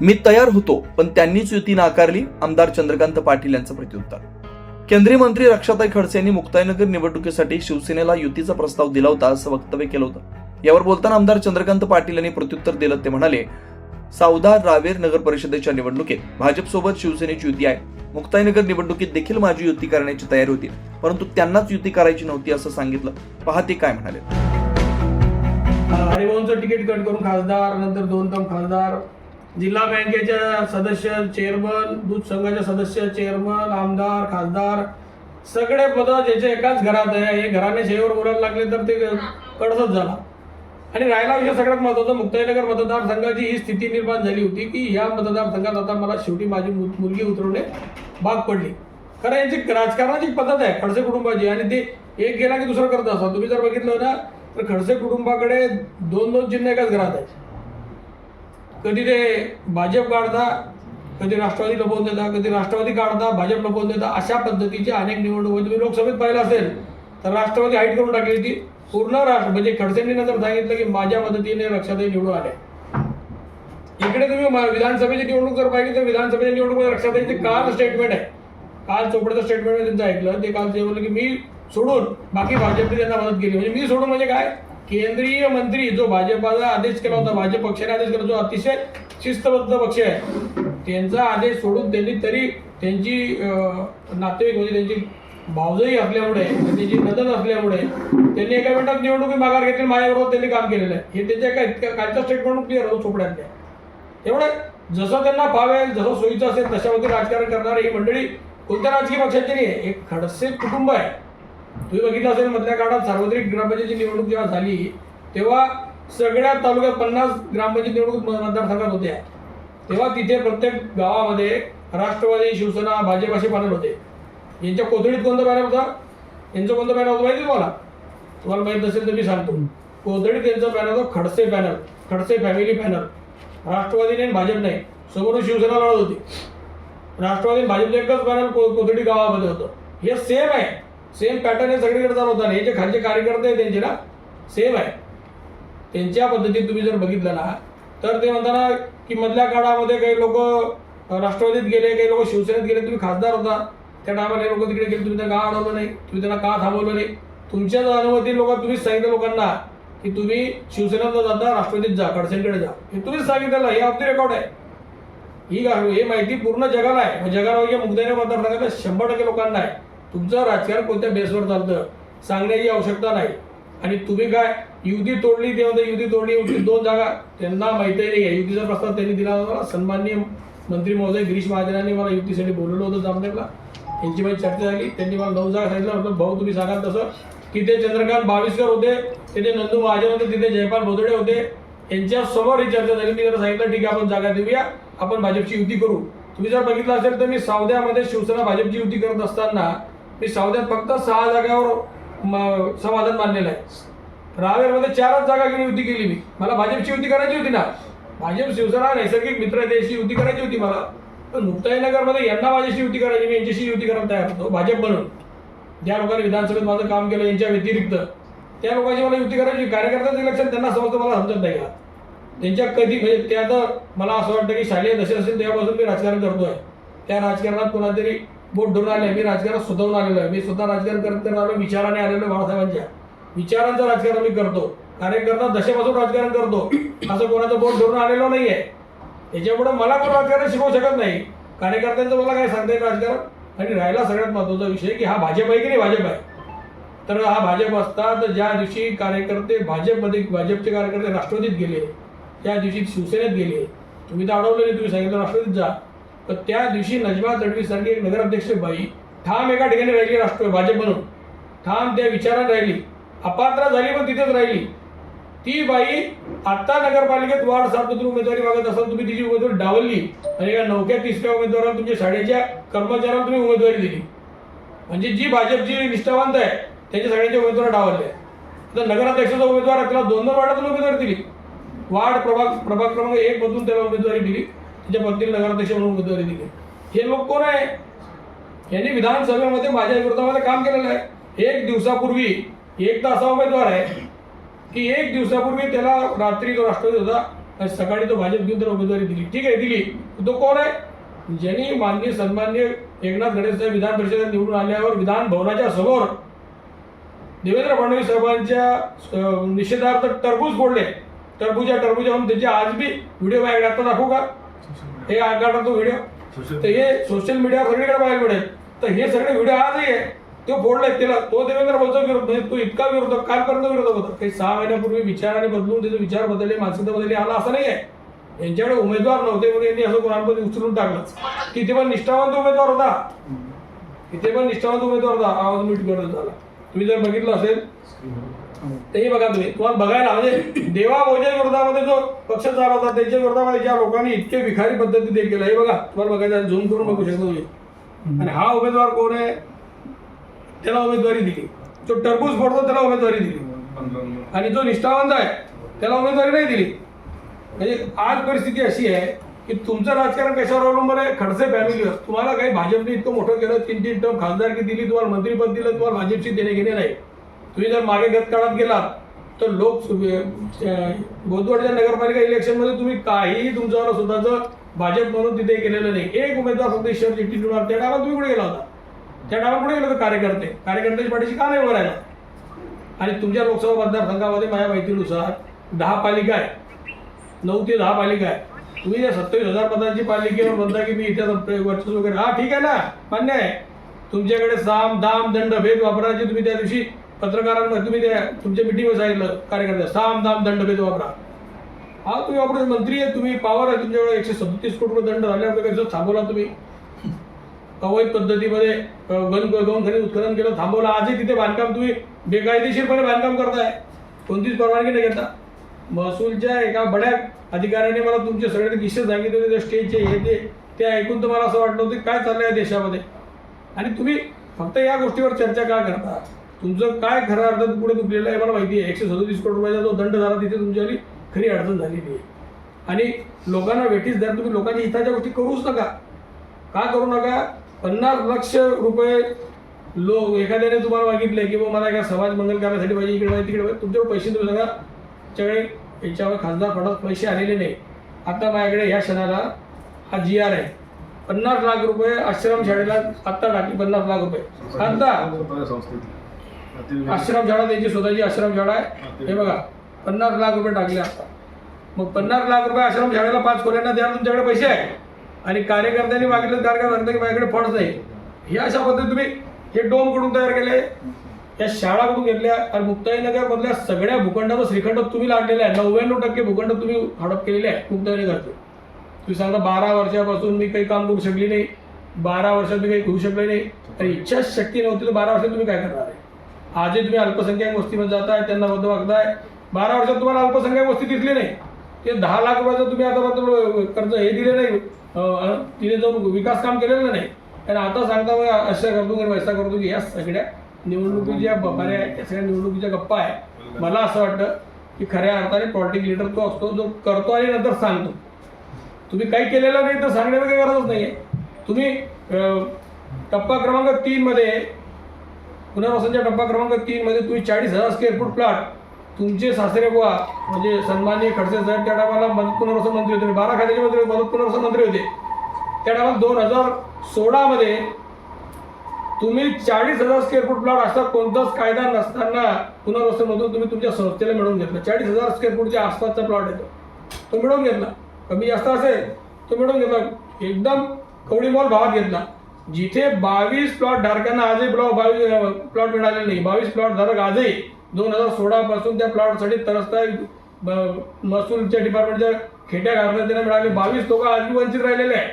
मी तयार होतो पण त्यांनीच युती नाकारली आमदार चंद्रकांत पाटील यांचं प्रत्युत्तर. केंद्रीय मंत्री रक्षाताई खडसे यांनी मुक्ताईनगर निवडणुकीसाठी शिवसेनेला युतीचा प्रस्ताव दिला होता असं वक्तव्य केलं होतं. यावर बोलताना आमदार चंद्रकांत पाटील यांनी प्रत्युत्तर दिलं ते म्हणाले सावदा रावेर नगर परिषदेच्या निवडणुकीत भाजपसोबत शिवसेनेची युती आहे. मुक्ताईनगर निवडणुकीत देखील माझी युती करण्याची तयारी होती परंतु त्यांनाच युती करायची नव्हती असं सांगितलं. पहा ते काय म्हणाले. तिकीट कट करून खासदार नंतर दोन तम खासदार जिल्हा बँकेच्या सदस्य चेअरमन दूध संघाच्या सदस्य चेअरमन आमदार खासदार सगळे पद ज्याच्या एकाच घरात आहे हे घराने शेवर बोलायला लागले तर ते कडसच झाला. आणि राहिला विषय सगळ्यात महत्त्वाचा मुक्ताईनगर मतदारसंघाची ही स्थिती निर्माण झाली होती की या मतदारसंघात आता मला शेवटी माझी मुलगी उतरवणे भाग पडली. कारण यांची राजकारणाची पद्धत आहे खडसे कुटुंबाची. आणि ते एक गेला की दुसरं करत असतात. तुम्ही जर बघितलं ना तर खडसे कुटुंबाकडे दोन दोन चिन्ह एकाच घरात आहे कधी ते भाजप काढता कधी राष्ट्रवादी लपवून देता कधी राष्ट्रवादी काढता भाजप लपवून देता अशा पद्धतीचे अनेक निवडणूक तुम्ही लोकसभेत पाहिलं असेल तर राष्ट्रवादी हाईट करून टाकली होती. पूर्ण राष्ट्र म्हणजे खडसेंनी नंतर सांगितलं की माझ्या मदतीने रक्षाताई निवडून आले इकडे तुम्ही विधानसभेची निवडणूक जर पाहिली तर विधानसभेच्या निवडणूक रक्षाताईचे काल स्टेटमेंट आहे. काल चोपड्याचं स्टेटमेंट त्यांचं ऐकलं. ते काल ते बोलले की मी सोडून बाकी भाजपने त्यांना मदत केली. म्हणजे मी सोडून म्हणजे काय? केंद्रीय मंत्री जो भाजपाचा आदेश केला होता भाजप पक्षाने आदेश केला जो अतिशय शिस्तबद्ध पक्ष आहे. त्यांचा आदेश सोडून त्यांनी तरी त्यांची नातेवाईक म्हणजे त्यांची भावजही असल्यामुळे त्यांची नदन असल्यामुळे त्यांनी एका मिनिटात निवडणुकी माघार घेतली माझ्याबरोबर त्यांनी काम केलेलं आहे. हे त्यांच्या एका इतक्या कालच्या स्टेटमेंट क्लिअर होतो चोपड्यातल्या त्यामुळे जसं त्यांना फावेल जसं सोयीचं असेल तशामध्ये राजकारण करणारी ही मंडळी कोणत्या राजकीय पक्षाची नाही एक खडसे कुटुंब आहे. तुम्ही बघितलं असेल मधल्या काळात सार्वत्रिक ग्रामपंचायतीची निवडणूक जेव्हा झाली तेव्हा सगळ्या तालुक्यात पन्नास ग्रामपंचायत निवडणूक मतदारसंघात होत्या. तेव्हा तिथे प्रत्येक गावामध्ये राष्ट्रवादी शिवसेना भाजप असे पॅनल होते. यांच्या कोथळीत कोणतं पॅनल होता? यांचं कोणतं पॅनल होतं माहिती तुम्हाला? तुम्हाला माहीत नसेल तर मी सांगतो. कोथळीत यांचं पॅनल होतं Khadse panel. Khadse family panel. Rashtravadi नाही भाजप नाही समोरून शिवसेना लढत होती. राष्ट्रवादी भाजपचं एकच पॅनल को कोथळी गावामध्ये होतं. हे सेम आहे. सेम पॅटर्न हे सगळीकडे चालू होता. हे जे खालचे कार्यकर्ते आहेत त्यांचे ना सेम आहे. त्यांच्या पद्धतीत तुम्ही जर बघितलं ना तर ते म्हणताना की मधल्या काळामध्ये काही लोक राष्ट्रवादीत गेले काही लोक शिवसेनेत गेले तुम्ही खासदार होता. त्या टायमाला हे लोक तिकडे गेले तुम्ही त्यांना का अडवलं नाही? तुम्ही त्यांना का थांबवलं नाही? तुमच्याच अनुमती लोक तुम्हीच सांगितलं लोकांना की तुम्ही शिवसेनेत जाता राष्ट्रवादीत जा खडसेंकडे जा. हे तुम्हीच सांगितलेलं हे अगदी रेकॉर्ड आहे. ही हे माहिती पूर्ण जगाला आहे. मग जगाला म्हणजे मुद्द्याने मतदारसंघातल्या शंभर टक्के लोकांना आहे. तुमचं राजकारण कोणत्या बेसवर चालतं? सांगण्याची आवश्यकता नाही. आणि तुम्ही काय? युती तोडली तेव्हा युती तोडली युती दोन जागा. त्यांना माहिती नाही आहे युतीचा प्रस्ताव त्यांनी दिला होता. सन्माननीय मंत्री महोदय गिरीश महाजनांनी मला युतीसाठी बोलवलं होतं जामनेरला. त्यांची माझी चर्चा झाली. त्यांनी मला नऊ जागा सांगितलं म्हटलं भाऊ तुम्ही सांगाल तसं. तिथे चंद्रकांत बावीसकर होते. तिथे नंदू महाजन होते. तिथे जयपाल भोदडे होते. यांच्यासमोर ही चर्चा झाली. मी त्यांना सांगितलं ठीक आहे आपण जागा देऊया. आपण भाजपची युती करू. तुम्ही जर बघितलं असेल तर मी सावद्यामध्ये शिवसेना भाजपची युती करत असताना मी सावधान फक्त सहा जागावर म- समाधान मानलेलं आहे. रावेरमध्ये चारच जागा घेऊन युती केली मी. मला भाजपची युती करायची होती ना. भाजप शिवसेना नैसर्गिक मित्र आहे त्याची युती करायची होती मला. पण मुक्ताईनगरमध्ये यांना माझ्याशी युती करायची मी यांच्याशी युती करायला तयार होतो. भाजप बनून ज्या लोकांनी विधानसभेत माझं काम केलं यांच्या व्यतिरिक्त. त्या लोकांची मला युती करायची कार्यकर्त्यांचं इलेक्शन त्यांना समजतं मला समजत नाही का? त्यांच्या कधी म्हणजे त्या आता मला असं वाटतं की शालेय दशे असेल तेव्हापासून मी राजकारण करतोय. त्या राजकारणात कोणातरी बोट धरून आले मी राजकारण सुधारून आलेलो आहे. मी सुद्धा राजकारण करत करणार विचाराने आलेलो बाळासाहेबांच्या. विचारांचं राजकारण मी करतो. कार्यकर्ता दशेपासून राजकारण करतो. असं कोणाचं बोट धरून आलेलो नाही आहे त्याच्यामुळे मला कोण राजकारण शिकवू शकत नाही? कार्यकर्त्यांचं मला काय सांगता येईल राजकारण? आणि राहिला सगळ्यात महत्त्वाचा विषय की हा भाजप आहे की नाही भाजप आहे? तर हा भाजप असता तर ज्या दिवशी कार्यकर्ते भाजपमध्ये भाजपचे कार्यकर्ते राष्ट्रवादीत गेले त्या दिवशी शिवसेनेत गेले. तुम्ही तर अडवलं नाही तुम्ही सांगितलं राष्ट्रवादीत जा. तर त्या दिवशी नजमा तडवीसारखी एक नगराध्यक्ष बाई ठाम एका ठिकाणी राहिली राष्ट्र भाजप म्हणून. ठाम त्या विचारात राहिली. अपात्र झाली पण तिथेच राहिली. ती बाई आत्ता नगरपालिकेत वाढ सातत्य उमेदवारी मागत असाल तुम्ही तिची उमेदवारी डावलली. आणि एका नवक्या तिसऱ्या उमेदवाराला तुमच्या शाळेच्या कर्मचाऱ्याला तुम्ही उमेदवारी दिली. म्हणजे जी भाजपची निष्ठावंत आहे त्याच्या सगळ्यांच्या उमेदवार डावलले तर नगराध्यक्षाचा उमेदवार त्याला दोन दोन वार्डातून उमेदवारी दिली. वार्ड प्रभाग प्रभाग क्रमांक एक मधून त्याला उमेदवारी दिली. त्याच्या पत्नीला नगराध्यक्ष म्हणून उमेदवारी दिली. हे लोक कोण आहे? यांनी विधानसभेमध्ये माझ्या विरोधामध्ये काम केलेलं आहे. एक दिवसापूर्वी एक तर असा उमेदवार आहे की एक दिवसापूर्वी त्याला रात्री तो राष्ट्रवादी होता आणि सकाळी तो भाजप घेऊन त्याला उमेदवारी दिली. ठीक आहे दिली. तो कोण आहे? ज्यांनी माननीय सन्मान्य एकनाथ खडसे साहेब विधान परिषदेत निवडून आल्यावर विधान भवनाच्या समोर देवेंद्र फडणवीस साहेबांच्या निषेधार्थ टरबूज फोडले. टरबूजा टरबूजा म्हणून त्याचे आज बी व्हिडिओ माझ्याकडे आता दाखवू का? हे काढा तो व्हिडिओ तर हे सोशल मीडियावर सगळीकडे बघायला मिळेल तर हे सगळे व्हिडिओ आजही आहे तो फोडलाय त्याला. तो देवेंद्र फडणवीस विरोध म्हणजे तो इतका विरोधक कालपर्यंत विरोधक होता. काही सहा महिन्यापूर्वी विचाराने बदलून त्याचे विचार बदलले मानसिकता बदलली आला असं नाही आहे यांच्याकडे उमेदवार नव्हते म्हणून यांनी असं कोणामध्ये उचलून टाकलं. तिथे पण निष्ठावंत उमेदवार होता. तिथे पण निष्ठावंत उमेदवार होता. आवाज मीट करत झाला. तुम्ही जर बघितलं असेल तेही बघा तुम्ही. तुम्हाला बघायला म्हणजे देवा भोजन विरोधामध्ये जो पक्ष चालवता होता त्यांच्या विरोधामध्ये ज्या लोकांनी इतके विखारी पद्धतीने केलं हे बघा. तुम्हाला बघायचं झूम करून बघू शकतो तुम्ही. आणि हा उमेदवार कोण आहे? त्याला उमेदवारी दिली. जो टरबूज फोडतो त्याला उमेदवारी दिली. आणि जो निष्ठावंत आहे त्याला उमेदवारी नाही दिली. म्हणजे आज परिस्थिती अशी आहे की तुमचं राजकारण कशावर अवलंबून आहे? खडसे फॅमिलीवर तुम्हाला काही भाजपने इतकं मोठं केलं तीन तीन टर्म खासदारकी दिली तुम्हाला मंत्रीपद दिलं तुम्हाला भाजपशी देणे घेणे नाही. तुम्ही जर मागे गत काळात गेलात तर लोक गोदवाडच्या नगरपालिका इलेक्शनमध्ये तुम्ही काहीही तुमच्यावर स्वतःचं भाजप म्हणून तिथे केलेलं नाही. एक उमेदवार फक्त ईश्वर चिठ्ठी त्या डावात तुम्ही कुठे गेला होता? त्या डावात कुठे गेलो होतं कार्यकर्ते? कार्यकर्त्याची पाठीशी का नाही उभं राहिला? आणि तुमच्या लोकसभा मतदारसंघामध्ये माझ्या माहितीनुसार दहा पालिका आहे. नऊ ते दहा पालिका आहे. तुम्ही ज्या सत्तावीस हजार पदांची पालिकेवर म्हणता की मी इथे वर्चस्व वगैरे हा ठीक आहे ना. मान्य आहे. तुमच्याकडे साम दाम दंड भेद वापरायचे तुम्ही त्या दिवशी पत्रकारांना तुम्ही त्या तुमच्या मिटिंगवर सांगितलं कार्यकर्त्या साम दाम दंड भेद वापरा. हा तुम्ही वापरा मंत्री आहे तुम्ही पॉवर आहे तुमच्याकडे एकशे सदतीस कोटी रुपये दंड झाल्यावर कसं थांबवला तुम्ही? अवैध पद्धतीमध्ये गण गन गौण खनिज उत्खनन केलं थांबवलं. आजही तिथे बांधकाम तुम्ही बेकायदेशीरपणे बांधकाम करताय. कोणतीच परवानगी नाही घेता. महसूलच्या एका बड्या अधिकाऱ्याने मला तुमचे सगळे किस्से सांगितले होते स्टेजचे हे ते ते ऐकून तर मला असं वाटलं होतं की काय चाललं आहे देशामध्ये? आणि तुम्ही फक्त या गोष्टीवर चर्चा का करता? तुमचं काय खऱ्या अर्थात पुढे दुखलेलं आहे मला माहिती आहे. एकशे सदोतीस कोटी रुपयाचा जो दंड झाला तिथे तुमच्यावाली खरी अडचण झालेली आहे. आणि लोकांना वेटीस द्या तुम्ही लोकांच्या हिताच्या गोष्टी करूच नका. का करू नका? पन्नास लक्ष रुपये लोक एखाद्याने तुम्हाला मागितले की बाबा मला एका समाज मंगल करण्यासाठी पाहिजे इकडे पाहिजे तिकडे पाहिजे. तुमच्याकडे पैसे तुम्ही सांगा तुमच्याकडे याच्यावर खासदार फंडात पैसे आलेले नाही. आता माझ्याकडे ह्या क्षणाला हा जी आर आहे. पन्नास लाख रुपये आश्रम शाळेला आत्ता टाकली पन्नास लाख रुपये. आता? आश्रम शाळा त्यांची स्वतःची आश्रम शाळा आहे. हे बघा पन्नास लाख रुपये टाकले आता. मग पन्नास लाख रुपये आश्रम शाळेला पाच खोल्यांना द्या तुमच्याकडे पैसे आहे. आणि कार्यकर्त्यांनी मागितलं कार्यकर्ता की माझ्याकडे फंड्स नाही. हे अशा पद्धतीने तुम्ही हे डोमकडून तयार केले? या शाळा कुठून घेतल्या? आणि मुक्ताईनगर मधल्या सगळ्या भूखंडाचं श्रीखंड तुम्ही लाडलेलं आहे. नव्याण्णव टक्के भूखंड तुम्ही हडप केलेले आहे मुक्ताईनगरचे. तुम्ही सांगता बारा वर्षापासून मी काही काम करू शकली नाही. बारा वर्षात मी काही करू शकले नाही. आणि इच्छाशक्ती नव्हती तर बारा वर्षात तुम्ही काय करणार आहे? आजही तुम्ही अल्पसंख्याक वस्तीमध्ये जाताय त्यांना बद्ध वागताय बारा वर्षात तुम्हाला अल्पसंख्याक वस्ती दिसली नाही. ते दहा लाख रुपयाचं तुम्ही आता कर्ज हे दिले नाही. तिने जो विकास काम केलेलं नाही. आणि आता सांगता मग अशा करतो की वैसा करतो की या सगळ्या निवडणुकीच्या बऱ्या या सगळ्या निवडणुकीच्या गप्पा आहे मला असं वाटतं की खऱ्या अर्थाने पॉलिटिक लिडर तो असतो जो करतो आणि नंतर सांगतो. तुम्ही काही केलेलं नाही तर सांगण्याचं काही गरजच नाही आहे तुम्ही टप्पा क्रमांक तीनमध्ये पुनर्वसनच्या टप्पा क्रमांक तीन मध्ये तुम्ही चाळीस हजार स्क्वेअर फूट प्लॉट तुमचे सासरे बुवा म्हणजे सन्माननीय खडसे साहेब त्या टायमाला मदत पुनर्वसन मंत्री होते. बारा खात्याचे मंत्री होते, मदत पुनर्वसन मंत्री होते. त्या टायमाला दोन हजार सोळामध्ये तुम्ही चाळीस हजार स्क्वेअर फूट प्लॉट असा कोणताच कायदा नसताना पुनर्वसनमधून तुम्ही तुमच्या संस्थेला मिळवून घेतला. चाळीस हजार स्क्वेअर फूटच्या आसपासचा प्लॉट येतो तो मिळवून घेतला. कमी जास्त असेल तो मिळवून घेतला. एकदम कवडी मॉल भावात घेतला. जिथे बावीस प्लॉट धारकांना आजही प्लॉट बावीस प्लॉट मिळाले नाही. बावीस प्लॉट धारक आजही दोन हजार सोळापासून त्या प्लॉटसाठी तरसताय ब- महसूलच्या डिपार्टमेंटच्या खेट्या घालण्यात त्यांना मिळाले. बावीस लोक आजही वंचित राहिलेले आहे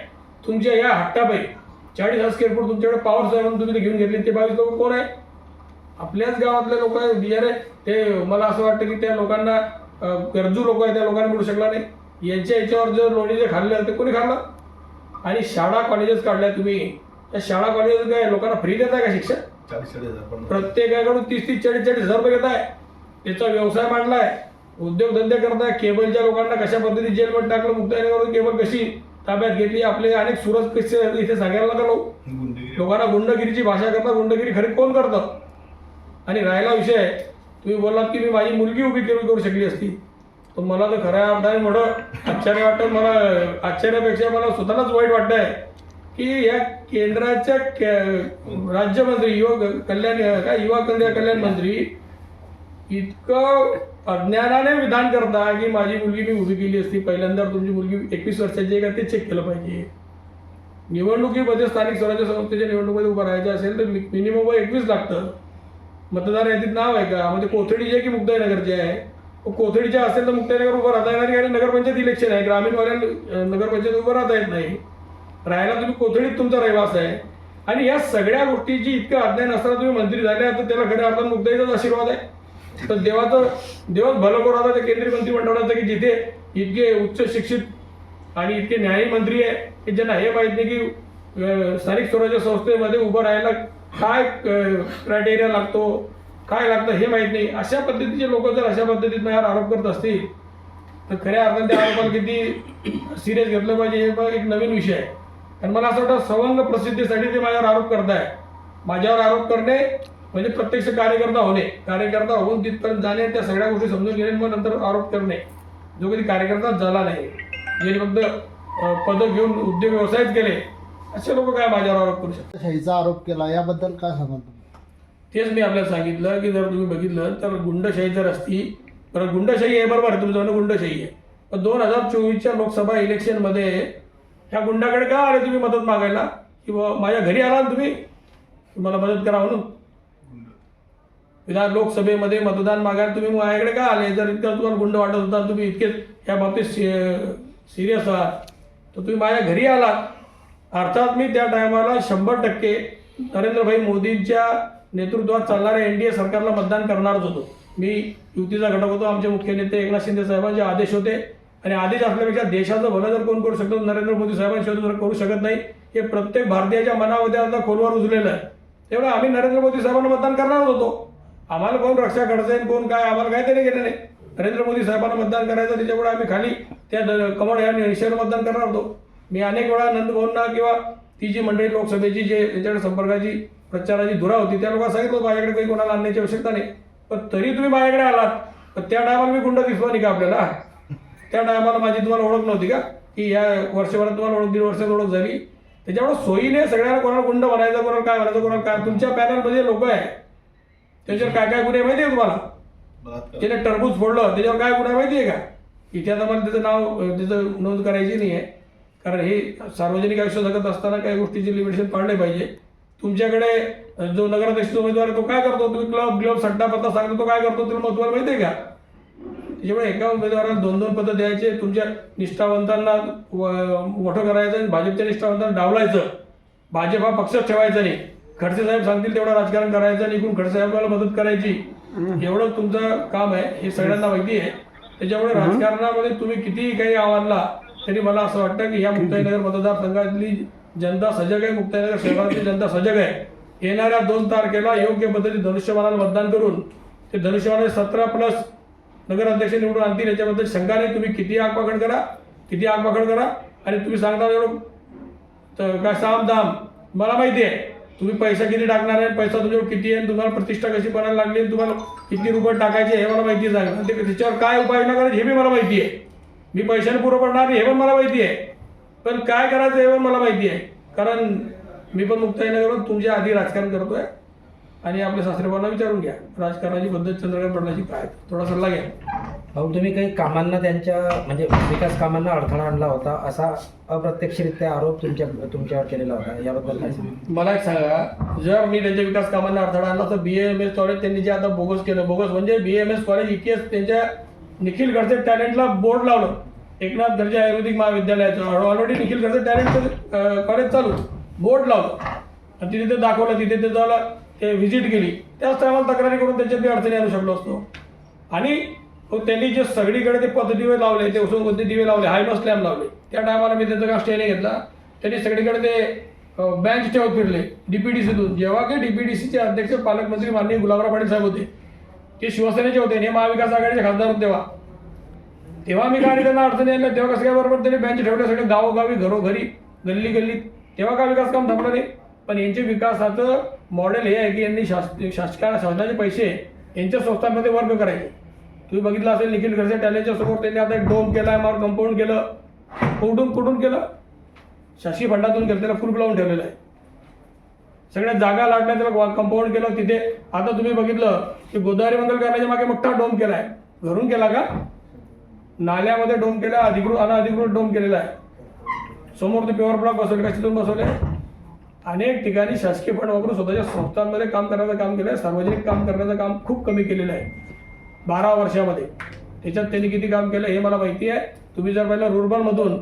तुमच्या या हट्टापैकी चाळीस हजार स्क्वेअर फूट तुमच्याकडे पॉवर सेवन तुम्ही घेऊन घेतले. ते बावीस लोक कोण आहे आपल्याच गावातले लोक आहे. बिचारे ते मला असं वाटतं की त्या लोकांना गरजू लोक आहे त्या लोकांना मिळू शकला नाही. यांच्या याच्यावर जर लोणी जे खाल्ले ते कोणी खाल्लं? आणि शाळा कॉलेजेस काढल्या तुम्ही. त्या शाळा कॉलेजेस काय लोकांना फ्री देताय का शिक्षण? चाळीस चाळीस हजार पन्नास. प्रत्येकाकडून तीस तीस चाळीस चाळीस हजार रुपये घेताय. त्याचा व्यवसाय मांडलाय. उद्योगधंदे करताय. केबलच्या लोकांना कशा पद्धतीने जेलमध्ये टाकलं मुक्ताईनगर केबल कशी ताब्यात घेतली आपले अनेक सुरत किस्से इथे सांगायला लोक. गुंडगिरी. लोकांना गुंडगिरीची भाषा करतात गुंडगिरी खरी कोण करतं? आणि राहिला विषय तुम्ही बोललात की मी माझी मुलगी उभी करू करू शकली असती. तर मला तर खऱ्या अर्थाने मोठं आश्चर्य वाटतं. मला आश्चर्यापेक्षा मला स्वतःलाच वाईट वाटतंय. की या केंद्राच्या के- राज्यमंत्री युवा कल्याण काय युवा कल्याण कल्याण मंत्री इतकं अज्ञानाने विधान करता की माझी मुलगी मी उभी केली असती. पहिल्यांदा तुमची मुलगी एकवीस वर्षाची आहे का ते चेक केलं पाहिजे. निवडणुकीमध्ये स्थानिक स्वराज्य संस्थेच्या निवडणुकीमध्ये उभं राहायचं असेल तर मिनिमम एकवीस लागतं. मतदार यादीत नाव आहे का? म्हणजे कोथडी आहे की मुक्ताईनगरचे आहे? कोथडीचे असेल तर मुक्ताईनगर उभं राहता येणार नाही आणि नगरपंचायत इलेक्शन आहे. ग्रामीण वाल्या नगरपंचायत उभं राहता येत नाही. राहायला तुम्ही कोथळीत तुमचा रहिवास आहे. आणि या सगळ्या गोष्टीची इतकं अज्ञान असताना तुम्ही मंत्री झाले तर त्याला खऱ्या अर्थात मुक्ताईचाच आशीर्वाद आहे. तर देवाचं देवच भलं करू आता त्या केंद्रीय मंत्रिमंडळाचं की जिथे इतके उच्च शिक्षित आणि इतके न्यायी मंत्री आहे की ज्यांना हे माहीत नाही की स्थानिक स्वराज्य संस्थेमध्ये उभं राहायला काय क्रायटेरिया लागतो काय लागतं हे माहीत नाही. अशा पद्धतीचे लोक जर अशा पद्धतीत माझ्यावर आरोप करत असतील तर खऱ्या अर्थाने त्या आरोपाला किती सिरियस घेतलं पाहिजे हे एक नवीन विषय आहे. आणि मला असं वाटतं सवंग प्रसिद्धीसाठी ते माझ्यावर आरोप करताय. माझ्यावर आरोप करणे म्हणजे प्रत्यक्ष कार्यकर्ता होणे. कार्यकर्ता होऊन तिथपर्यंत जाणे त्या सगळ्या गोष्टी समजून घेणे मग नंतर आरोप करणे. जो कधी कार्यकर्ता झाला नाही. ज्यांनी फक्त अं, पदं घेऊन उद्योग व्यवसायच केले असे लोक काय माझ्यावर आरोप करू शकतात? शाहीचा आरोप केला याबद्दल काय सांगाल तुम्ही? तेच मी आपल्याला सांगितलं की जर तुम्ही बघितलं तर गुंडशाही जर असती तर गुंडशाही आहे बरोबर आहे तुमचं म्हणणं गुंडशाही आहे. पण दोन हजार चोवीसच्या लोकसभा इलेक्शनमध्ये ह्या गुंडाकडे का आले तुम्ही मदत मागायला? किंवा माझ्या घरी आला ना तुम्ही? तुम्हाला मदत करा म्हणून? विधान लोकसभेमध्ये मतदान मागायला तुम्ही माझ्याकडे का आले? जर इतका तुम्हाला गुंड वाटत होता तुम्ही इतकेच या बाबतीत सिरियस आहात तर तुम्ही माझ्या घरी आलात अर्थात मी त्या टायमाला शंभर टक्के नरेंद्रभाई मोदींच्या नेतृत्वात चालणाऱ्या एन डी ए सरकारला मतदान करणारच होतो. मी युतीचा घटक होतो आमचे मुख्य नेते एकनाथ शिंदे साहेबांचे आदेश होते. आणि आदेश असल्यापेक्षा देशाचं भलं जर कोण करू शकतो नरेंद्र मोदी साहेबांशिवाय जर करू शकत नाही हे प्रत्येक भारतीयाच्या मनामध्ये आता खोलवर रुजलेलं आहे. तेवढं आम्ही नरेंद्र मोदी साहेबांना मतदान करणारच होतो. आम्हाला कोण रक्षा खडसेन कोण काय आम्हाला काय तरी गेलं नाही. नरेंद्र मोदी साहेबांना मतदान करायचं त्याच्यामुळे आम्ही खाली त्या द- कमळ या निशेवर मतदान करणार होतो. मी अनेक वेळा नंदभवनना किंवा ती जी मंडळी लोकसभेची जे त्यांच्याकडे संपर्काची प्रचाराची धुरा होती त्या लोकांना सांगितलं माझ्याकडे काही कोणाला आणण्याची आवश्यकता नाही. पण तरी तुम्ही माझ्याकडे आलात. तर त्या टायमाला मी गुंड दिसवा नाही का आपल्याला? त्या टायमाला माझी तुम्हाला ओळख नव्हती का? की या वर्षभरात तुम्हाला ओळख दीड वर्षात ओळख झाली. त्याच्यामुळे सोयीने सगळ्याला कोणाला गुंड बनायचं कोणाला काय म्हणायचं कोणाला काय. तुमच्या पॅनलमध्ये लोक आहे त्याच्यावर काय काय गुन्हे माहिती आहे तुम्हाला? त्याने टरबूज फोडलं त्याच्यावर काय गुन्हा माहिती आहे का? मला त्याचं नाव त्याचं नोंद करायची नाही आहे. कारण हे सार्वजनिक आयुष्य जगत असताना काही गोष्टीची लिमिटेशन पाळले पाहिजे. तुमच्याकडे जो नगराध्यक्ष उमेदवार आहे तो काय करतो? तुम्ही क्लब ग्लब सट्टा पत्ता सांगतो तो काय करतो? तुला मग तुम्हाला माहिती आहे का? त्याच्यामुळे एका उमेदवाराला दोन दोन पदं द्यायचे तुमच्या निष्ठावंतांना मोठं करायचं आणि भाजपच्या निष्ठावंतांना डावलायचं. भाजप हा पक्षच ठेवायचा नाही. खडसे साहेब सांगतील तेवढं राजकारण करायचं आणि इकडून खडसे साहेबाला मदत करायची. एवढं तुमचं काम आहे हे सगळ्यांना माहिती आहे. त्याच्यामुळे राजकारणामध्ये तुम्ही कितीही काही आव्हानला तरी मला असं वाटतं की ह्या मुक्ताईनगर मतदारसंघातली जनता सजग आहे मुक्ताईनगर शहरातली जनता सजग आहे. येणाऱ्या दोन तारखेला योग्य पद्धतीने धनुष्यबाणाला मतदान करून ते धनुष्यबाणाचे सतरा प्लस नगराध्यक्ष निवडून आणतील याच्याबद्दल शंका नाही तुम्ही किती आगपाखड करा किती आगपाखड करा आणि तुम्ही सांगता एवढं तर काय साम दाम मला माहिती आहे तुम्ही पैसा किती टाकणार आहे पैसा तुमच्यावर किती आहे आणि तुम्हाला प्रतिष्ठा कशी बनायला लागली आणि तुम्हाला किती रुपये टाकायचे हे मला माहिती आहे आणि ते त्याच्यावर काय उपाययोजना करायची हे बी मला माहिती आहे. मी पैशाने पुरं पडणार हे पण मला माहिती आहे. पण काय करायचं हे पण मला माहिती आहे. कारण मी पण मुक्ताईनगर तुमच्या आधी राजकारण करतोय. आणि आपल्या सासरेबांना विचारून घ्या. राजकारणाची पद्धत चंद्रकांत पडण्याची काय थोडा सल्ला घ्या. भाऊ तुम्ही काही कामांना त्यांच्या म्हणजे विकास कामांना अडथळा आणला होता? असा अप्रत्यक्षरित्या आरोप तुमच्या तुमच्यावर केलेला होता? याबद्दल काय सांगा मला एक सांगा. जर मी त्यांच्या विकास कामांना अडथळा आणला तर बी एम एस कॉलेज त्यांनी जे आता बोगस केलं बोगस म्हणजे बी एम एस कॉलेज इतकेच त्यांच्या निखिल गडसे टॅलेंटला बोर्ड लावलं. एकनाथ गरजे आयुर्वेदिक महाविद्यालयाचं already Nikhil Gadse talent college चालू. बोर्ड लावलं. आणि तिथे ते दाखवलं तिथे ते झाला ते व्हिजिट केली. त्याच टायमाला तक्रारी करून त्याच्यात मी अडचणी आणू शकलो असतो. आणि त्यांनी जे सगळीकडे ते पद्धतीवे लावले ते उसून कोणते दिवे लावले हायमस लॅम्प लावले त्या टायमाला मी त्यांचा का स्टे नाही घेतला. त्यांनी सगळीकडे ते बँच ठेवत फिरले डीपीडीसीतून जेव्हा की डीपीडीसीचे अध्यक्ष पालकमंत्री माननीय गुलाबराव पाटील साहेब होते. ते शिवसेनेचे होते हे महाविकास आघाडीचे खासदार होते तेव्हा. तेव्हा मी गाडी त्यांना अडचणी आणल्या? तेव्हा कसं काय बरोबर त्यांनी बेंच ठेवले सगळे गावोगावी घरोघरी गल्ली गल्लीत तेव्हा का विकास काम थांबलं नाही? पण यांचे विकासाचं मॉडेल हे आहे की यांनी शास शासका शासनाचे पैसे यांच्या संस्थांमध्ये वर्ग करायचे. तुम्ही बघितलं असेल निखिल खडसे टॅलेंटच्या समोर त्यांनी आता एक डोम केला मार कंपाऊंड केलं कुठून कुठून केलं? शशी फंडातून केलं त्याला फुल लावून ठेवलेलं आहे. सगळ्या जागा लाटल्या त्याला कंपाऊंड केलं तिथे आता तुम्ही बघितलं की गोदावरी मंगल करण्याच्या मागे मोठा डोम केला आहे घरून केला का? नाल्यामध्ये डोम केला अधिकृत अनाधिकृत डोम केलेला आहे. समोर ते प्युअर ब्लॉक बसवले कशातून बसवले? अनेक ठिकाणी शासकीय फंड वापरून स्वतःच्या संस्थांमध्ये काम करण्याचं काम केलं आहे सार्वजनिक काम करण्याचं काम खूप कमी केलेलं आहे. बारा वर्षामध्ये. त्याच्यात त्यांनी किती काम केलं हे मला माहिती आहे. तुम्ही जर पाहिलं रुरबनमधून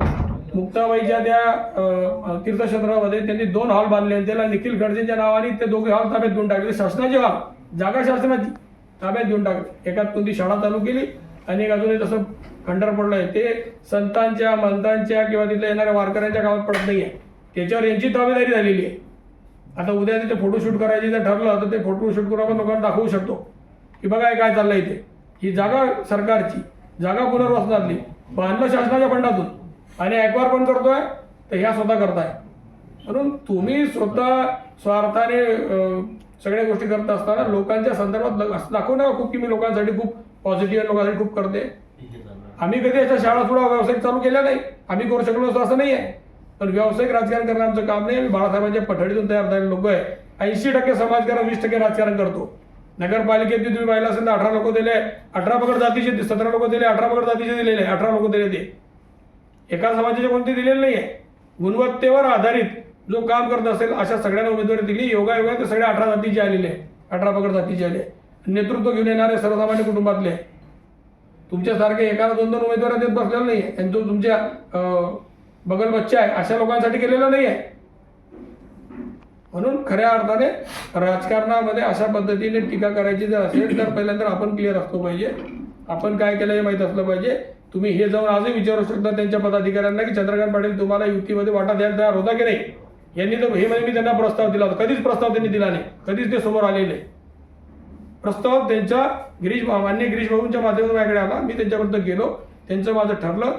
मुक्ताबाईच्या त्या तीर्थक्षेत्रामध्ये त्यांनी दोन हॉल बांधले आणि त्याला निखिल खडसेंच्या नावाने ते दोघे हॉल ताब्यात देऊन टाकले. शासनाचे हॉल. जागा शासनाची. ताब्यात देऊन टाकले. एकात कोणती शाळा चालू केली आणि एक अजूनही तसं खंडर पडलं आहे ते संतांच्या मंतांच्या किंवा तिथल्या येणाऱ्या वारकऱ्यांच्या गावात पडत नाही आहे त्याच्यावर यांची ताबेदारी झालेली आहे. आता उद्या तिथे फोटोशूट करायची जर ठरलं तर ते फोटोशूट करून आपण लोकांना दाखवू शकतो. की बघा हे काय चाललंय इथे. ही जागा सरकारची जागा पुनर्वसनातली बांधलं शासनाच्या फंडातून. आणि ॲक्वार कोण करतोय? तर ह्या स्वतः करताय. म्हणून तुम्ही स्वतः स्वार्थाने सगळ्या गोष्टी करत असताना लोकांच्या संदर्भात दाखवू नका खूप की मी लोकांसाठी खूप पॉझिटिव्ह लोकांसाठी खूप करते. आम्ही कधी अशा शाळा सुद्धा व्यावसायिक चालू केल्या नाही. आम्ही करू शकलो असं असं नाही आहे पण व्यावसायिक राजकारण करणं आमचं काम नाही. आम्ही बाळासाहेबांच्या पठडीतून तयार झालेले लोक आहे. ऐंशी टक्के समाजकारण वीस टक्के राजकारण करतो. नगरपालिकेत तुम्ही पाहिलं असेल तर अठरा लोक दिले. अठरा पकड जातीचे सतरा लोक दिले. अठरा पकड जातीचे दिलेले अठरा लोक दिले ते. एका समाजाचे कोणते दिलेले नाही आहे गुणवत्तेवर आधारित जो काम करत असेल अशा सगळ्यांना उमेदवारी दिली. योगा योगा ते सगळे अठरा जातीचे आलेले आहे. अठरा पकड जातीचे आले नेतृत्व घेऊन येणारे सर्वसामान्य कुटुंबातले. आहे. तुमच्यासारखे एकाला दोन दोन उमेदवार देत बसलेला नाही आहे आणि तो तुमच्या बगल बच्चा आहे अशा लोकांसाठी केलेला नाही आहे म्हणून खऱ्या अर्थाने राजकारणामध्ये अशा पद्धतीने टीका करायची जर असेल तर पहिल्यांदा आपण क्लिअर असलो पाहिजे. आपण काय केलं हे माहीत असलं पाहिजे. तुम्ही हे जाऊन आजही विचारू शकता त्यांच्या पदाधिकाऱ्यांना की चंद्रकांत पाटील तुम्हाला युतीमध्ये वाटा द्यायला तयार होता की नाही? यांनी तर हे म्हणजे मी त्यांना प्रस्ताव दिला होता. कधीच प्रस्ताव त्यांनी दिला नाही. कधीच ते समोर आलेले नाही. प्रस्ताव त्यांच्या गिरीश मान्य गिरीश बाबूंच्या माध्यमातून माझ्याकडे आला. मी त्यांच्यापर्यंत गेलो. त्यांचं माझं ठरलं.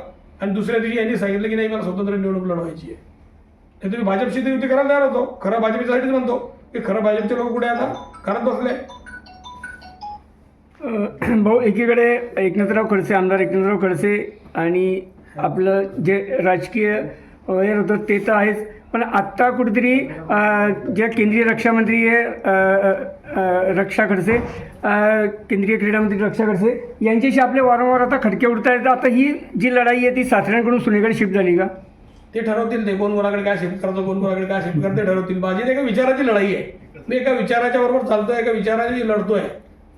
आणि दुसऱ्या दिवशी यांनी सांगितलं की नाही मला स्वतंत्र निवडणूक लढवायची आहे. नाही तुम्ही भाजपशी तर युती करायला तयार होतो. खरं भाजपच्यासाठीच म्हणतो की खरं भाजपचे लोक कुठे आता? करत बसले. भाऊ एकीकडे एकनाथराव खडसे आमदार एकनाथराव खडसे आणि आपलं जे राजकीय वगैरे होतं ते तर आहेच. पण आत्ता कुठेतरी ज्या केंद्रीय रक्षामंत्री आहे रक्षा खडसे केंद्रीय क्रीडामंत्री रक्षा खडसे यांच्याशी आपले वारंवार आता खटके उडत आहेत आता ही जी लढाई आहे ती सासऱ्यांकडून सुनेकडे शिफ्ट झाली का? ते ठरवतील ते. कोण कोणाकडे काय शिफ्ट करतो कोण कोणाकडे काय शिफ्ट करते ठरवतील. माझी ते एका विचाराची लढाई आहे. मी एका विचाराच्या बरोबर चालतोय एका विचाराची लढतोय.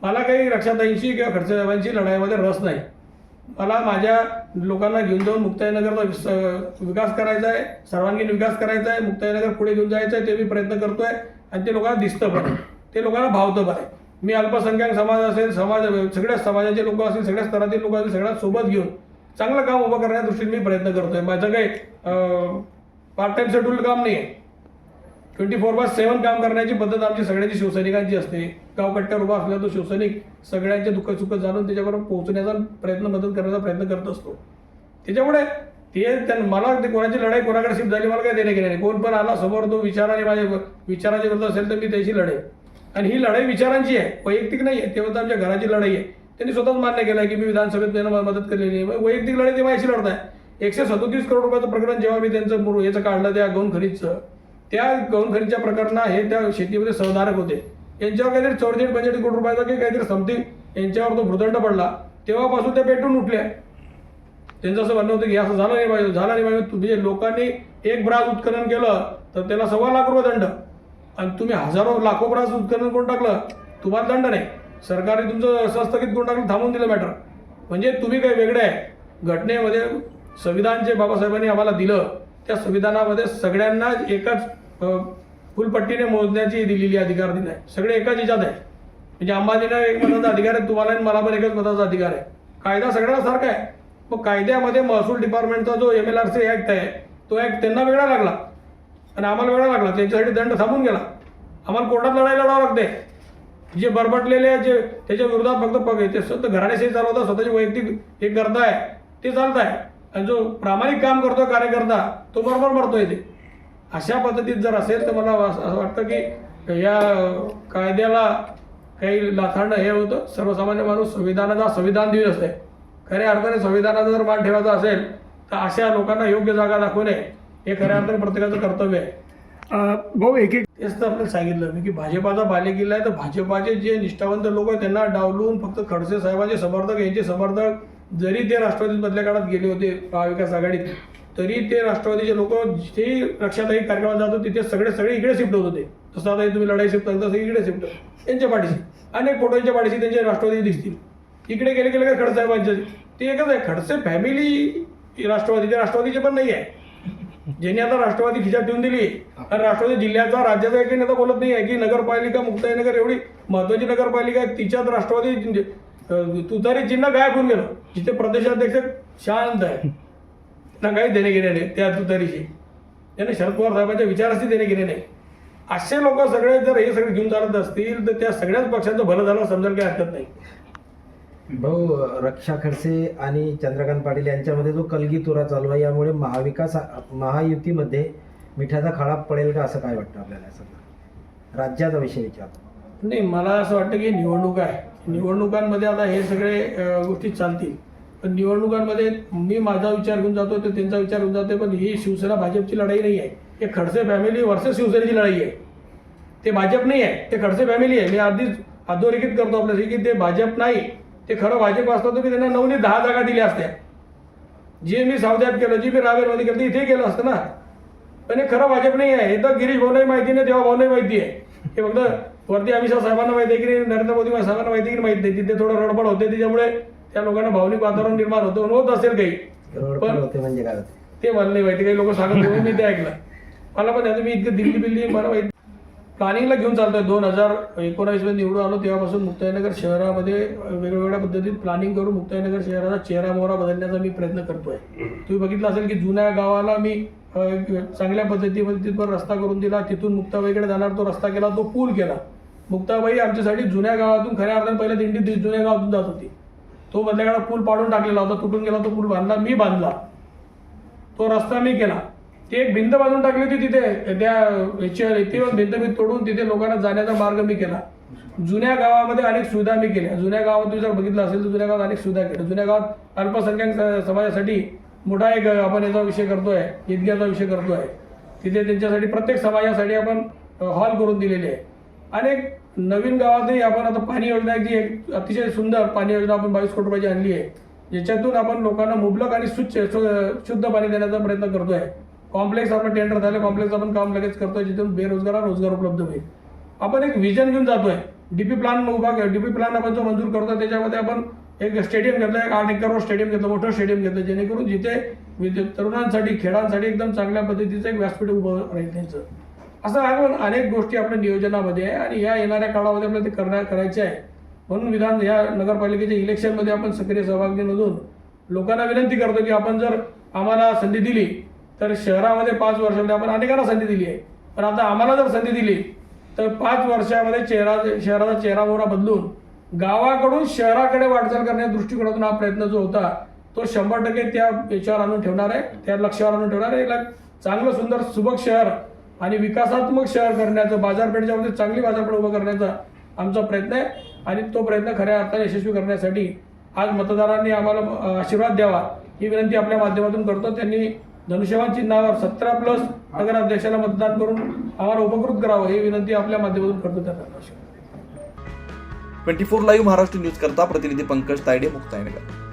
मला काही रक्षाताईंशी किंवा खडसेसाहेबांशी लढाईमध्ये रस नाही. मला माझ्या लोकांना घेऊन जाऊन मुक्ताईनगरचा विकास करायचा आहे. सर्वांगीण विकास करायचा आहे. मुक्ताईनगर पुढे घेऊन जायचं आहे ते मी प्रयत्न करतोय. आणि ते लोकांना दिसतं पण. ते लोकांना भावतं बरं आहे. मी अल्पसंख्याक समाज असेल समाज सगळ्या समाजाचे लोक असतील सगळ्या स्तरातील लोक असतील सगळ्या सोबत घेऊन चांगलं काम उभं करण्याच्या दृष्टीने मी प्रयत्न करतोय. माझं काही पार्ट टाइम शेड्यूल काम नाही आहे. ट्वेंटी फोर बाय सेव्हन काम करण्याची पद्धत आमची सगळ्यांची शिवसैनिकांची असते. गावकट्ट्यावर उभा असल्या तो शिवसैनिक सगळ्यांचे दुःख सुख जाणून त्याच्याबरोबर पोहोचण्याचा प्रयत्न मदत करण्याचा प्रयत्न करत असतो. त्याच्यामुळे ते मला ते कोणाची लढाई कोणाकडे शिफ्ट झाली मला काही देणे गेले नाही. कोण पण आला समोर तो विचाराने माझ्या विचाराच्या विरुद्ध असेल तर मी त्याची लढाई. आणि ही लढाई विचारांची आहे. वैयक्तिक नाही आहे. तेव्हा तर आमच्या घराची लढाई आहे. त्यांनी स्वतःच मान्य केलं आहे की मी विधानसभेत त्यांना मदत केलेली आहे. वैयक्तिक लढाई तेव्हा अशी लढत आहे एकशे सदोतीस करोड रुपयाचं प्रकरण जेव्हा मी त्यांचं याचं काढलं त्या गौण खरीदचं त्या गौण खरीदच्या प्रकरणा हे त्या शेतीमध्ये सहधारक होते. यांच्यावर काहीतरी चौवेचाळीस पंचेचाळीस कोटी रुपयाचा की काहीतरी समथिंग यांच्यावर तो भूदंड पडला. तेव्हापासून त्या पेटून उठल्या. त्यांचं असं म्हणणं होतं की असं झालं नाही पाहिजे झालं नाही पाहिजे. तुम्ही लोकांनी एक ब्राज उत्खनन केलं तर त्याला सव्वा लाख रुपये दंड. आणि तुम्ही हजारो लाखो ब्राज उत्खनन करून टाकलं. तुम्हाला दंड नाही. सरकारने तुमचं सस्थगित करून टाकलं थांबून दिलं मॅटर म्हणजे तुम्ही काही वेगळे आहे? घटनेमध्ये संविधान जे बाबासाहेबांनी आम्हाला दिलं त्या संविधानामध्ये सगळ्यांना एकाच फुलपट्टीने मोजण्याची दिलेली अधिकार दिलाय सगळे एकाच याच्यात आहे. म्हणजे अंबाजीला एक मताचा अधिकार आहे तुम्हाला आणि मला पण एकच मताचा अधिकार आहे. कायदा सगळ्यांना सारखा आहे. मग कायद्यामध्ये महसूल डिपार्टमेंटचा जो M L R C act आहे तो ऍक्ट त्यांना वेगळा लागला. आणि आम्हाला वेळा लागला. त्यांच्यासाठी दंड थांबून गेला. आम्हाला कोर्टात लढाई लढावं लागते. जे बरबटलेले जे त्याच्या विरोधात फक्त पग ते स्वतः घराण्याशी चालवतात स्वतःची वैयक्तिक हे आहे ते चालत आहे आणि जो प्रामाणिक काम करतो कार्यकर्ता तो बरोबर मरतोय ते. अशा पद्धतीत जर असेल तर मला असं वाटतं की या कायद्याला काही लाथांड हे होतं. सर्वसामान्य माणूस संविधानाचा संविधान दिवस असते खऱ्या अर्थाने संविधानाचा जर मान ठेवायचा असेल तर अशा लोकांना योग्य जागा दाखवणे हे खऱ्या अर्थाने प्रत्येकाचं कर्तव्य आहे. भाऊ एक एक तेच तर आपल्याला सांगितलं मी की भाजपाचा बालेकिल्ला आहे तर भाजपाचे जे निष्ठावंत लोक आहेत त्यांना डावलून फक्त खडसे साहेबांचे समर्थक यांचे समर्थक जरी ते राष्ट्रवादी मधल्या काळात गेले होते महाविकास आघाडीत तरी ते राष्ट्रवादीचे लोक जिथेही रक्षाताई कार्यक्रमात जातो तिथे सगळे सगळे इकडे शिफ्ट होत होते. तसं आता तुम्ही लढाई शिफ्ट तसं इकडे शिफ्ट त्यांच्या पाठीशी. अनेक फोटोंच्या पाठीशी त्यांचे राष्ट्रवादी दिसतील. इकडे गेले गेले का खडसाहेबांचे ते एकच आहे खडसे फॅमिली राष्ट्रवादीचे राष्ट्रवादीचे पण नाही आहे. ज्यांनी आता राष्ट्रवादी खिशात ठेवून दिली तर राष्ट्रवादी जिल्ह्याचा राज्याचा एकही नेता बोलत नाही आहे की नगरपालिका मुक्ताईनगर एवढी महत्वाची नगरपालिका आहे तिच्यात राष्ट्रवादी म्हणजे, तुतारी चिन्ह गायब होऊन गेलं. जिथे प्रदेशाध्यक्ष शांत आहे. ना काही देणे घेणे नाही त्या तुतारीशी त्याने शरद पवार साहेबांच्या विचाराशी देणे घेणे नाही. असे लोक सगळे जर हे सगळे घेऊन चालत असतील तर त्या सगळ्याच पक्षांचं भलं झालं समजायला काही हरकत नाही. भाऊ रक्षा खडसे आणि चंद्रकांत पाटील यांच्यामध्ये जो कलगी तुरा चालू आहे यामुळे महाविकास महायुतीमध्ये मिठाचा खळा पडेल का? असं काय वाटतं आपल्याला सध्या राज्याचा विषय विचार. नाही मला असं वाटतं की निवडणूक आहे. निवडणुकांमध्ये आता हे सगळे गोष्टी चालतील. पण निवडणुकांमध्ये मी माझा विचार घेऊन जातो तर त्यांचा विचार घेऊन जातो पण ही शिवसेना भाजपची लढाई नाही आहे. हे खडसे फॅमिली वर्सेस शिवसेनेची लढाई आहे. ते भाजप नाही आहे ते खडसे फॅमिली आहे. मी आधीच अधोरेखित करतो आपल्याशी की ते भाजप नाही. ते खरं भाजप असतं मी त्यांना नवनी दहा जागा दिल्या असत्या. जे मी सावध्यात केलं जे मी रावेरमध्ये केलं ते इथे केलं असतं ना. पण हे खरं भाजप नाही आहे. हे तर गिरीश भाऊनाही माहिती नाही तेव्हा भाऊनाही माहिती आहे. हे फक्त वरती अमित शहा साहेबांना माहिती आहे की नाही नरेंद्र मोदी साहेबांना माहिती आहे की नाही माहिती नाही. तिथे थोडं रडबड होते त्याच्यामुळे त्या लोकांना भावनिक वातावरण निर्माण होतं होत असेल काही. पण होते म्हणजे काय ते मला नाही माहिती काही लोक सांगत होते मी ते ऐकलं. मला पण आता मी इतकं दिल्ली बिल्ली मला माहिती प्लॅनिंगला घेऊन चालतोय. दोन हजार एकोणावीसमध्ये निवडून आलो तेव्हापासून मुक्ताईनगर शहरामध्ये वेगवेगळ्या पद्धतीत प्लॅनिंग करून मुक्ताईनगर शहराचा चेहरा मोहरा बदलण्याचा मी प्रयत्न करतोय. तुम्ही बघितलं असेल की जुन्या गावाला मी एक चांगल्या पद्धतीमध्ये तिथवर रस्ता करून दिला. तिथून मुक्ताबाईकडे जाणार तो रस्ता केला तो पूल केला. मुक्ताबाई आमच्यासाठी जुन्या गावातून खऱ्या अर्थाने पहिल्या दिंडी जुन्या गावातून जात होती. तो मधल्या पूल पाडून टाकलेला होता. तुटून गेला तो पूल बांधला मी बांधला. तो रस्ता मी केला. ती एक भिंत बांधून टाकली होती तिथे त्या याच्या रेतीवर भिंत मी तोडून तिथे लोकांना जाण्याचा मार्ग मी केला. जुन्या गावामध्ये अनेक सुविधा मी केल्या. जुन्या गावात तुम्ही जर बघितलं असेल तर जुन्या गावात अनेक सुविधा केल्या. जुन्या गावात अल्पसंख्याक स- समाजासाठी मोठा एक आपण याचा विषय करतोय ईदग्याचा विषय करतोय. तिथे त्यांच्यासाठी प्रत्येक समाजासाठी आपण हॉल करून दिलेले आहे. अनेक नवीन गावातही आपण आता पाणी योजना जी एक अतिशय सुंदर पाणी योजना आपण बावीस कोटी रुपयाची आणली आहे. ज्याच्यातून आपण लोकांना मुबलक आणि स्वच्छ शुद्ध पाणी देण्याचा प्रयत्न करतोय. कॉम्प्लेक्स आपण टेंडर झाले कॉम्प्लेक्स आपण काम लगेच करतोय जिथून बेरोजगार रोजगार उपलब्ध होईल. आपण एक विजन घेऊन जातोय. डीपी प्लॅन उभा डीपी प्लॅन आपण जो मंजूर करतो त्याच्यामध्ये आपण एक स्टेडियम घेतलं एक आठ एकरवर स्टेडियम घेतलं मोठं स्टेडियम घेतलं जेणेकरून जिथे विद्य- तरुणांसाठी खेळांसाठी एकदम चांगल्या पद्धतीचं एक व्यासपीठ उभं राहील त्यांचं. असं आपण अनेक गोष्टी आपल्या नियोजनामध्ये आहे आणि या येणाऱ्या काळामध्ये आपल्याला ते करण्या करायचे आहे. म्हणून विधान या नगरपालिकेच्या इलेक्शनमध्ये आपण सक्रिय सहभागी नोंदून लोकांना विनंती करतो की आपण जर आम्हाला संधी दिली तर शहरामध्ये पाच वर्षामध्ये म्हणजे आपण अनेकांना संधी दिली आहे. पण आता आम्हाला जर संधी दिली तर पाच वर्षामध्ये चेहरा शहराचा चेहरा मोहरा बदलून गावाकडून शहराकडे वाटचाल करण्याच्या दृष्टिकोनातून हा प्रयत्न जो होता तो शंभर टक्के त्या याच्यावर आणून ठेवणार आहे त्या लक्षावर आणून ठेवणार आहे. याला चांगलं सुंदर सुबक शहर आणि विकासात्मक शहर करण्याचं बाजारपेठेच्यामध्ये चांगली बाजारपेठ उभं करण्याचा आमचा प्रयत्न आहे. आणि तो प्रयत्न खऱ्या अर्थाने यशस्वी करण्यासाठी आज मतदारांनी आम्हाला आशीर्वाद द्यावा ही विनंती आपल्या माध्यमातून करतो. त्यांनी धनुष्यवान चिन्हावर सतरा प्लस नगराध्यक्षाला मतदान करून आम्हाला उपकृत करावं ही विनंती आपल्या माध्यमातून करतो त्यांना twenty four live Maharashtra news करता प्रतिनिधी पंकज तायडे मुक्ताईनगर.